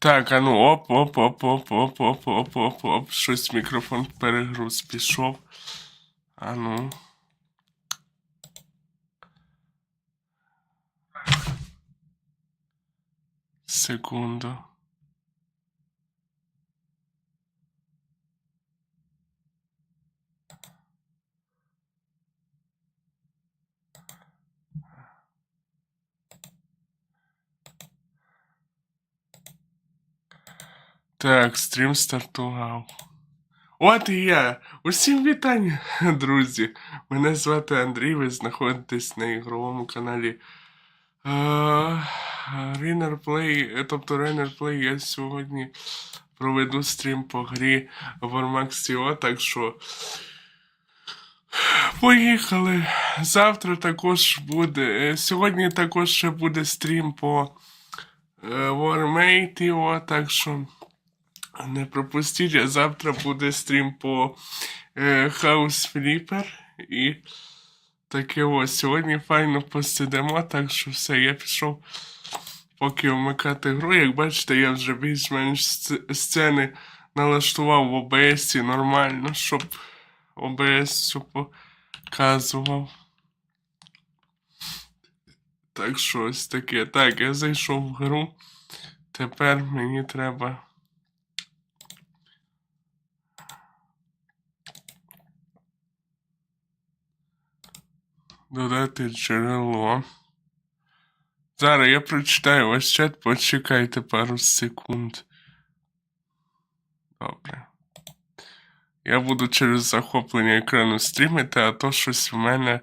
Так, а ну оп, оп, оп, оп, оп, оп, оп, оп, оп. Щось мікрофон перегруз пішов. А ну. Секунду. Так, стрім стартував. От і я. Усім вітання, друзі. Мене звати Андрій, ви знаходитесь на ігровому каналі е, Rainer Play. Тобто Rainer Play я сьогодні проведу стрім по грі Warmax TO, так що. Поїхали. Завтра також буде. е, Сьогодні також ще буде стрім по е, Warmate TO, так що. Не пропустіть, а завтра буде стрім по е, House Flipper і таке ось. Сьогодні файно посидимо, так що все, я пішов поки вмикати гру. Як бачите, я вже більш-менш сцени налаштував в OBS нормально, щоб OBS все показував. Так що ось таке. Так, я зайшов в гру. Тепер мені треба. Додати джерело. Зараз я прочитаю ваш чат, почекайте пару секунд. Добре. Я буду через захоплення екрану стрімити, а то щось в мене.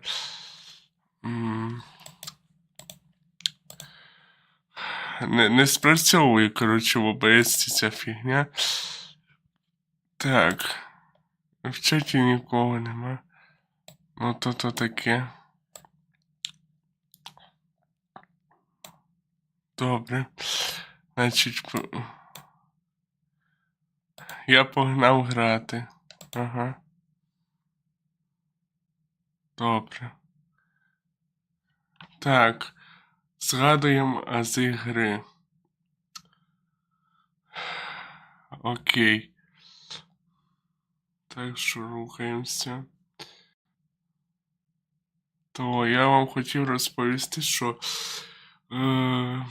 Не, не спрацьовує, коротше, в OBS ця фігня. Так. В чаті нікого нема. Ну, то то таке. Добре. Значить, я погнав грати. Ага. Добре. Так. Згадуємо ази гри. Окей. Так що рухаємося. То я вам хотів розповісти, що. Е,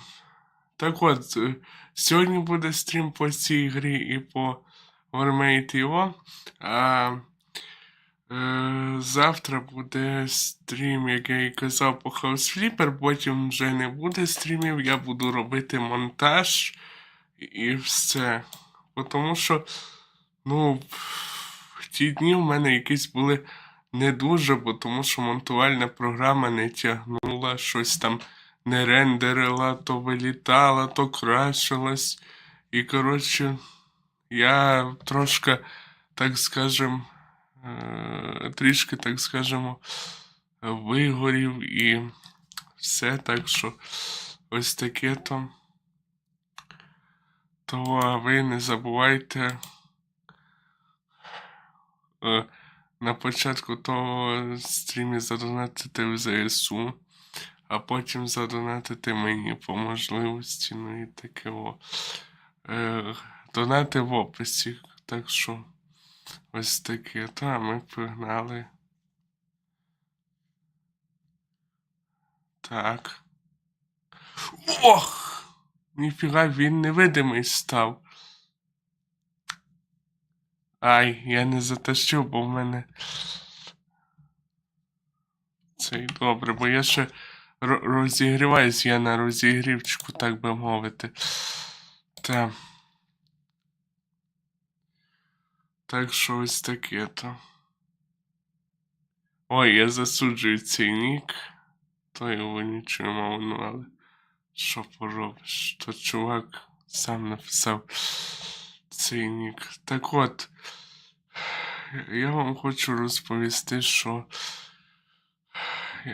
так от, е, сьогодні буде стрім по цій грі і по Warmate EO, а е, завтра буде стрім, як я і казав, по House Flipper, потім вже не буде стрімів, я буду робити монтаж і все. Тому що, ну, в ті дні в мене якісь були не дуже, бо тому що монтувальна програма не тягнула, щось там не рендерила, то вилітала, то крашилась. І, коротше, я трошки, так скажем, е, трішки, так скажемо, вигорів і все. Так що ось таке то. То ви не забувайте е, на початку того стрімі задонатити в ЗСУ а потім задонатити мені по можливості. Ну і таке о. Е, донати в описі. Так що ось таке. Та ми погнали. Так. Ох! Ніфіга він невидимий став. Ай, я не затащив, бо в мене. Це добре, бо я ще розігріваюсь, я на розігрівчику, так би мовити. Та. Так що ось таке то. Ой, я засуджую цей нік. То його нічого мав, ну але. Що поробиш? То чувак сам написав цей нік. Так от. Я вам хочу розповісти, що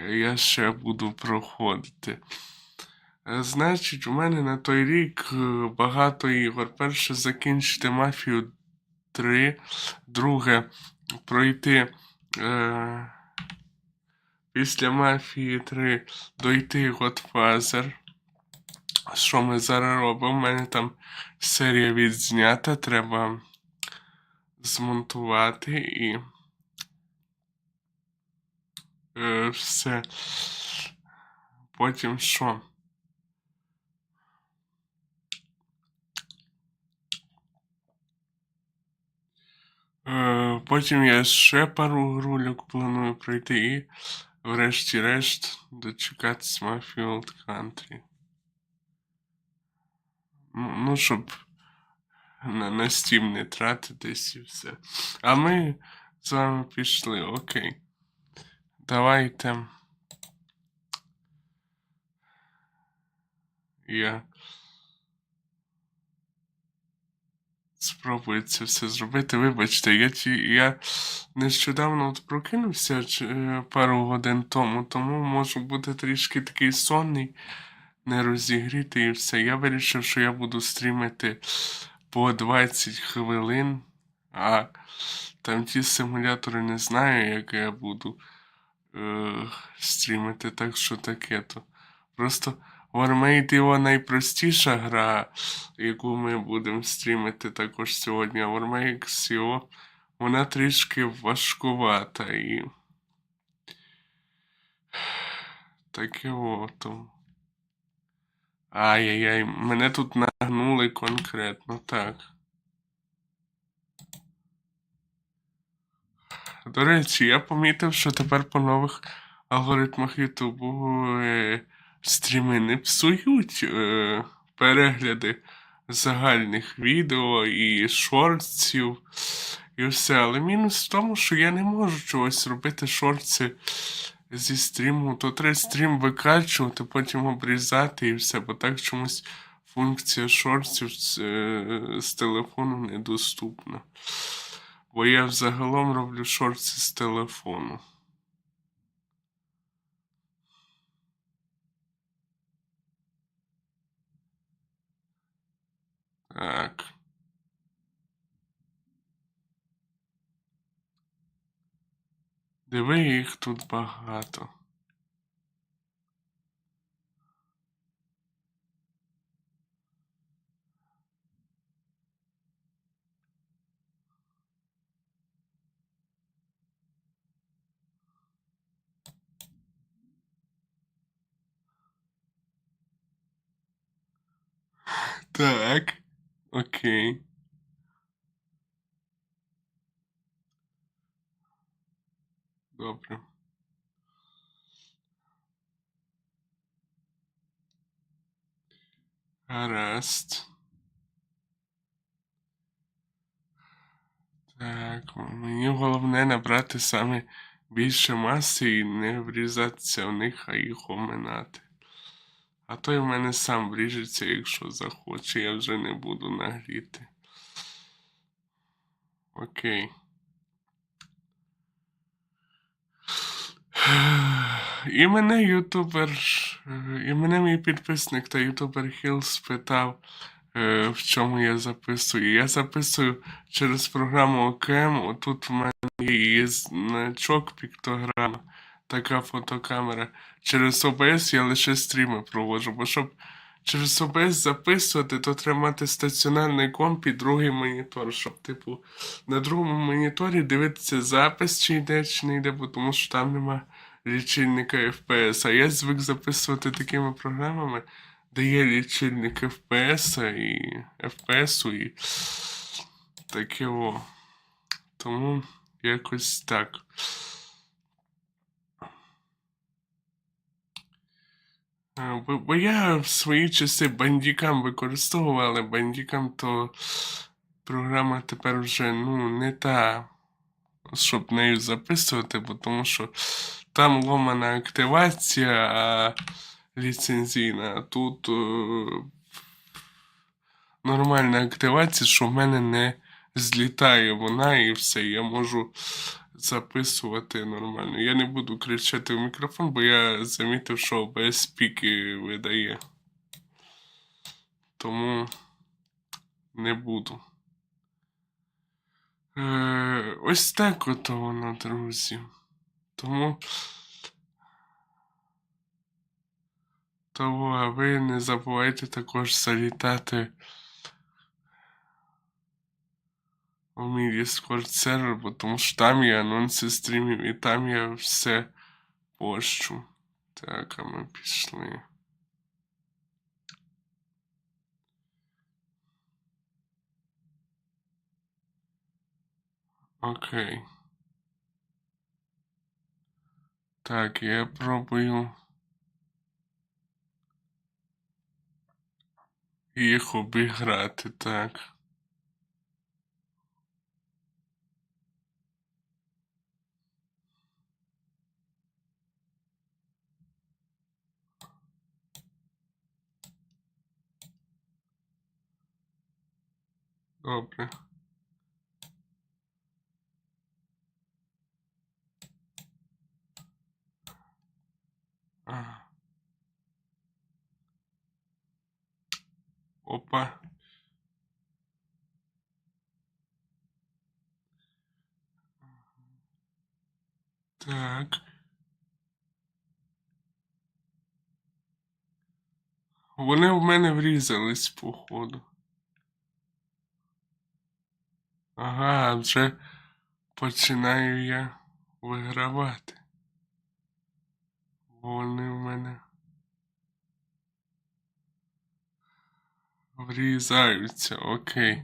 я ще буду проходити. Е, Значить, у мене на той рік е, багато ігор. Перше закінчити Мафію 3, друге пройти е, після Мафії 3 дойти Godfather. що ми зараз робимо? У мене там серія відзнята, треба змонтувати і е, все. Потім що? Е, потім я ще пару рульок планую пройти і врешті-решт дочекатись Мафіолд Country. Ну, ну, щоб на, на Steam не тратитись і все. А ми з вами пішли, окей. Давайте. Я спробую це все зробити. Вибачте, я, я нещодавно от прокинувся е, пару годин тому, тому можу бути трішки такий сонний, не розігрітий і все. Я вирішив, що я буду стрімити по 20 хвилин, а там ті симулятори не знаю, як я буду стрімити, так що таке то. Просто Warmate його найпростіша гра, яку ми будемо стрімити також сьогодні, а його вона трішки важкувата і. Таке ото. Ай-яй-яй, мене тут нагнули конкретно, так. До речі, я помітив, що тепер по нових алгоритмах Ютубу е, стріми не псують е, перегляди загальних відео і шортсів і все. Але мінус в тому, що я не можу чогось робити шортси зі стріму. То треба стрім викачувати, потім обрізати і все, бо так чомусь функція шортсів з, е, з телефону недоступна. Бо я взагалом роблю шорти з телефону. Так. Диви, їх тут багато. Так. Окей. Добре. Гаразд. Так, мені головне набрати саме більше маси і не врізатися в них, а їх оминати. А той в мене сам вріжеться, якщо захоче, я вже не буду нагріти. Окей. І мене ютубер, і мене мій підписник та ютубер Хіл спитав, е, в чому я записую. Я записую через програму ОКМ. Отут в мене є значок піктограма, така фотокамера. Через OBS я лише стріми проводжу, бо щоб через OBS записувати, то треба мати стаціонарний комп і другий монітор, щоб, типу, на другому моніторі дивитися запис, чи йде, чи не йде, бо тому що там нема лічильника FPS. А я звик записувати такими програмами, де є лічильник FPS і FPS і таке о. Тому якось так. Бо, бо я в свої часи бандікам використовував, але бандікам то програма тепер вже ну, не та, щоб нею записувати, бо тому що там ломана активація, а ліцензійна. А тут е, нормальна активація, що в мене не злітає вона і все. Я можу записувати нормально. Я не буду кричати в мікрофон, бо я замітив, що без піки видає. Тому не буду. Е, ось так ото воно, друзі. Тому. А ви не забувайте також залітати у мій Discord сервер, бо тому що там є анонси стрімів і там я все пощу. Так, а ми пішли. Окей. Так, я пробую їх обіграти, так. Добре. Опа. Так. Вони в мене врізались, походу. Ага, вже починаю я вигравати. Вони в мене врізаються, окей.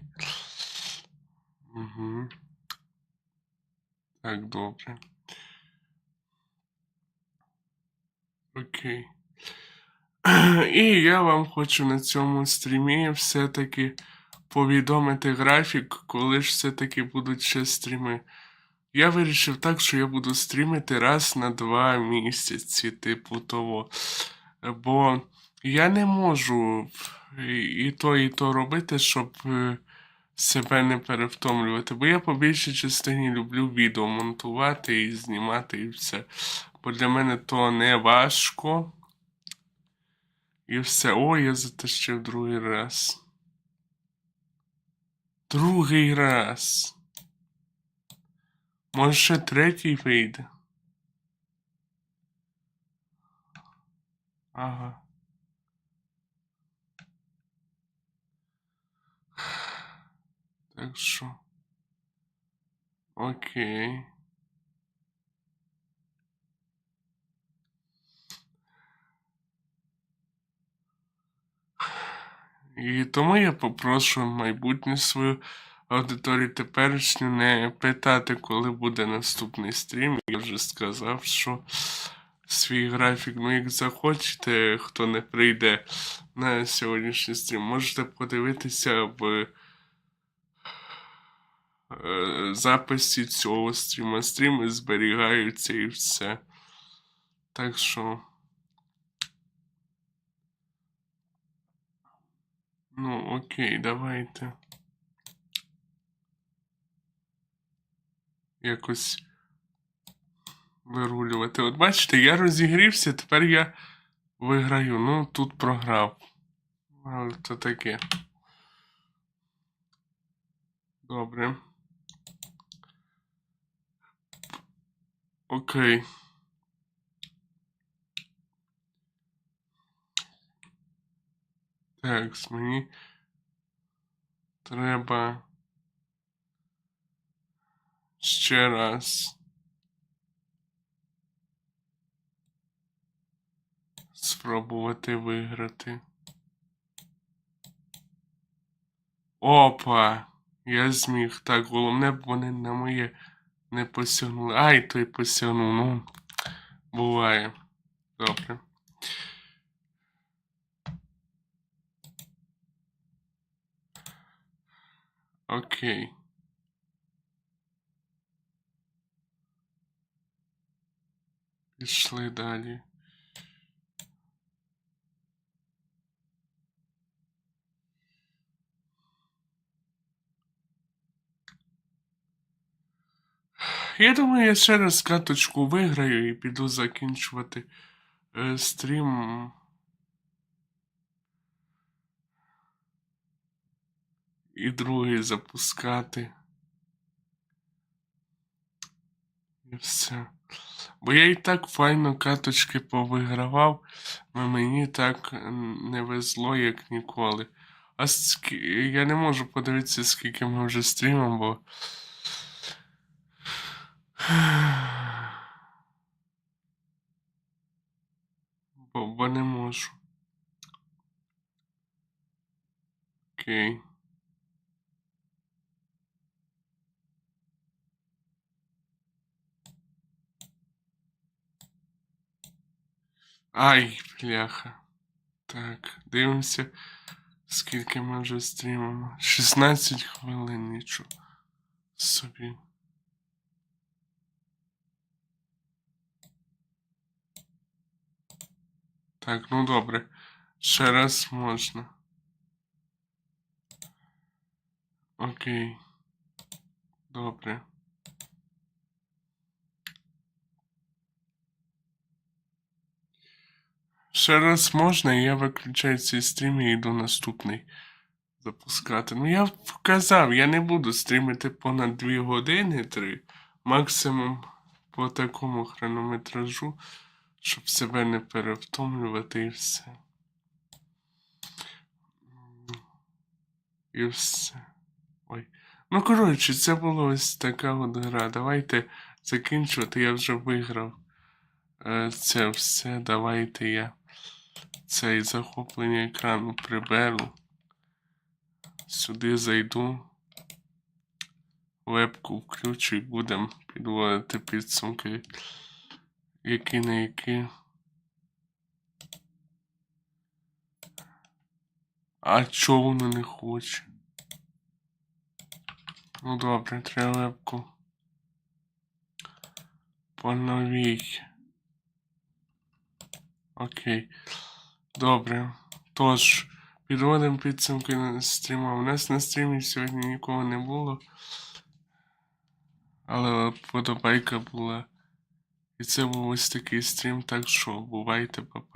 Угу. Так, добре. Окей. І я вам хочу на цьому стрімі все-таки повідомити графік, коли ж все-таки будуть ще стріми. Я вирішив так, що я буду стрімити раз на два місяці, типу того. Бо я не можу і то, і то робити, щоб е, себе не перевтомлювати. Бо я по більшій частині люблю відео монтувати і знімати і все. Бо для мене то не важко. І все. О, я затащив другий раз. Другий раз. Може ще третій вийде. Ага. Так що. Окей. І тому я попрошу майбутню свою аудиторію теперішню не питати, коли буде наступний стрім. Я вже сказав, що свій графік, ну як захочете, хто не прийде на сьогоднішній стрім, можете подивитися в е, записі цього стріма. Стріми зберігаються і все. Так що. Ну, окей, давайте. Якось вирулювати. От бачите, я розігрівся, тепер я виграю. Ну, тут програв. Але це таке. Добре. Окей. Так, мені треба ще раз спробувати виграти. Опа! Я зміг. Так, головне, б вони на моє не посягнули. Ай, той посягнув. Ну, буває. Добре. Окей. Пішли далі. Я думаю, я ще раз каточку виграю і піду закінчувати е, стрім. І другий запускати. І все. Бо я і так файно каточки повигравав, а мені так не везло, як ніколи. А скі... я не можу подивитися, скільки ми вже стрімимо, бо. Бо, бо не можу. Окей. Ай, бляха. Так, дивимося, скільки ми вже стрімимо. 16 хвилин, нічого собі. Так, ну добре. Ще раз можна. Окей. Добре. Ще раз можна, я виключаю цей стрім і йду наступний запускати. Ну я вказав, я не буду стрімити понад 2 години 3, максимум по такому хронометражу, щоб себе не перевтомлювати і все. І все. Ой. Ну, коротше, це була ось така от гра. Давайте закінчувати, я вже виграв. Е, Це все. Давайте я цей захоплення екрану приберу. Сюди зайду. Вебку включу і будемо підводити підсумки. Які на які. А чого воно не хоче? Ну добре, треба вебку. Поновій. Окей. Добре. Тож, підводимо підсумки стріма. У нас на стрімі сьогодні нікого не було. Але подобайка була. І це був ось такий стрім, так що бувайте, папа.